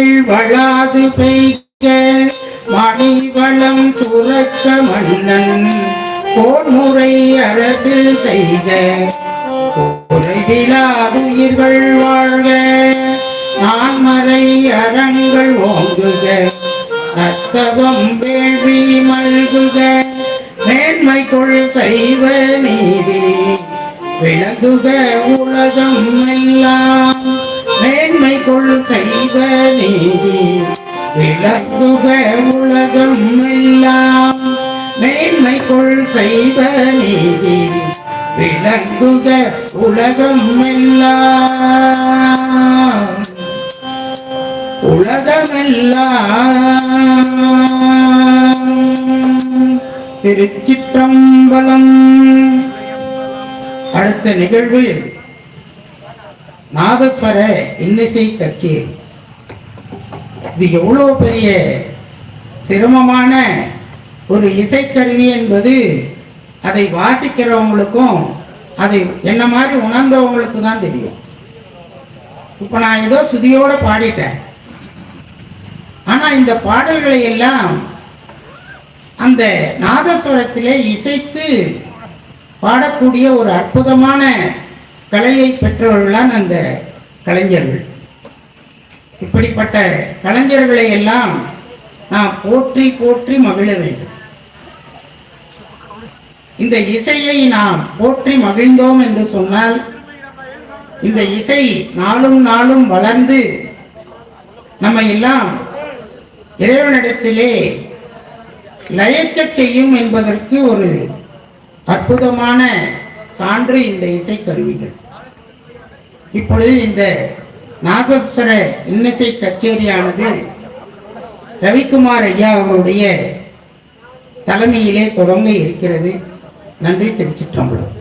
வளாது பெய்க மணிவளம் சுரக்க மன்னன். போர்முறை அரசு செய்க குறைவிலாதுயிர்கள் வாழ்க. நான்மறை அறங்கள் ஓங்குக நத்தவம் வேள்வி மல்குக. மேன்மைக்குள் செய்வ நீதி விளங்குக உலகம் எல்லாம். நீதி. விளக்குக உலகம் எல்லாம். மேன்மை கொள் செய்வ நீதி. விளங்குக உலகம் எல்லாம். உலகமெல்லாம். திருச்சிற்றம்பலம். அடுத்த நிகழ்வு நாதஸ்வர இன்னிசை கச்சேரி. இது எவ்வளோ பெரிய சிரமமான ஒரு இசைக்கருவி என்பது அதை வாசிக்கிறவங்களுக்கும் அதை என்ன மாதிரி உணர்ந்தவங்களுக்கு தான் தெரியும். இப்போ நான் ஏதோ சுதியோடு பாடிட்டேன். ஆனால் இந்த பாடல்களை எல்லாம் அந்த நாதஸ்வரத்திலே இசைத்து பாடக்கூடிய ஒரு அற்புதமான கலையை பெற்றவர்கள்தான் அந்த கலைஞர்கள். இப்படிப்பட்ட கலைஞர்களை எல்லாம் நாம் போற்றி போற்றி மகிழ வேண்டும். இந்த இசையை நாம் போற்றி மகிழ்ந்தோம் என்று சொன்னால் இந்த இசை நாளும் நாளும் வளர்ந்து நம்ம எல்லாம் இறைவனிடத்திலே லயக்க செய்யும் என்பதற்கு ஒரு அற்புதமான சான்று இந்த இசை கருவிகள். இப்பொழுது இந்த நாகேஸ்வர இன்னிசை கச்சேரியானது ரவிக்குமார் ஐயா அவர்களுடைய தலைமையிலே தொடங்க இருக்கிறது. நன்றி திருச்சிற்றம்பலம்